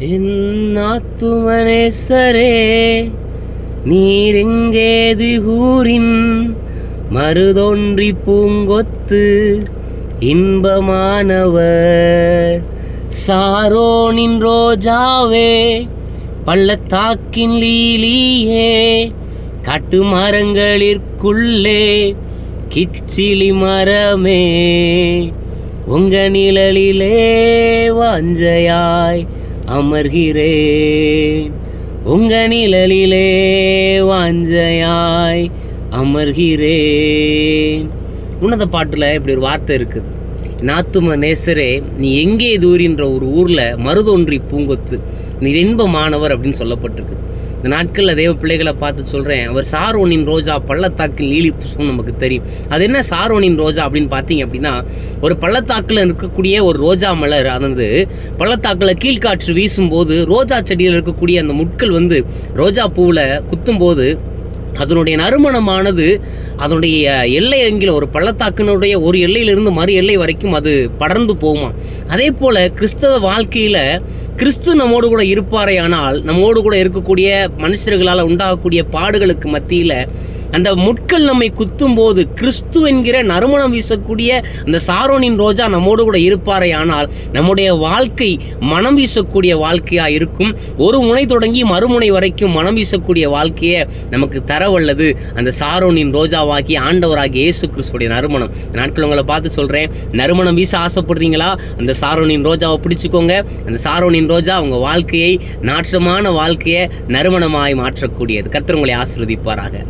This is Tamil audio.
என் ஆத்துமனேசரே நீரெங்கேது ஊரின் மருதொன்றி பூங்கொத்து இன்பமானவர். சாரோனின் ரோஜாவே பள்ளத்தாக்கின் லீலியே காட்டு மரங்களிற்குள்ளே கிச்சிலி மரமே உங்க நிழலிலே வாஞ்சையாய் அமர்கிறேன். உங்க நிழலிலே வாஞ்சையாய் அமர்கிறேன். உன்னத பாட்டில் இப்படி ஒரு வார்த்தை இருக்குது. நாத்தும நேசரே நீ எங்கே தூரின்ற ஒரு ஊரில் மருதொன்றி பூங்கொத்து. நீ இன்பமானவர் அப்படின்னு சொல்லப்பட்டிருக்கு. இந்த நாட்களில் தேவ பிள்ளைகளை பார்த்து சொல்கிறேன் அவர் சாரோனின் ரோஜா பள்ளத்தாக்கில் லீலி புஷ்பம் நமக்கு தெரியும். அது என்ன சாரோனின் ரோஜா அப்படின்னு பார்த்தீங்க அப்படின்னா ஒரு பள்ளத்தாக்கில் இருக்கக்கூடிய ஒரு ரோஜா மலர். அது பள்ளத்தாக்கில் கீழ்காற்று வீசும்போது ரோஜா செடியில் இருக்கக்கூடிய அந்த முட்கள் வந்து ரோஜா பூவில் குத்தும்போது அதனுடைய நறுமணமானது அதனுடைய எல்லை அங்கில ஒரு பள்ளத்தாக்கினுடைய ஒரு எல்லையிலிருந்து மறு எல்லை வரைக்கும் அது படர்ந்து போகுமா அதே போல் கிறிஸ்தவ வாழ்க்கையில் கிறிஸ்து நம்மோடு கூட இருப்பாரே ஆனால் நம்மோடு கூட இருக்கக்கூடிய மனுஷர்களால் உண்டாகக்கூடிய பாடுகளுக்கு மத்தியில் அந்த முட்கள் நம்மை குத்தும் போது கிறிஸ்து என்கிற நறுமணம் வீசக்கூடிய அந்த சாரோனின் ரோஜா நம்மோடு கூட இருப்பாரே ஆனால் நம்முடைய வாழ்க்கை மனம் வீசக்கூடிய வாழ்க்கையாக இருக்கும். ஒரு முனை தொடங்கி மறுமுனை வரைக்கும் மனம் வீசக்கூடிய வாழ்க்கையை நமக்கு தரவல்லது. அந்த சாரோனின் ரோஜாவாகி ஆண்டவராகிய இயேசு கிறிஸ்துடைய நறுமணம். நாட்கள் உங்களை பார்த்து சொல்கிறேன் நறுமணம் வீச ஆசைப்படுறீங்களா? அந்த சாரோனின் ரோஜாவை பிடிச்சிக்கோங்க. அந்த சாரோனின் ரோஜா உங்கள் வாழ்க்கையை நாற்றமான வாழ்க்கையை நறுமணமாய் மாற்றக்கூடியது. கர்த்தர் உங்களை ஆசீர்வதிப்பாராக.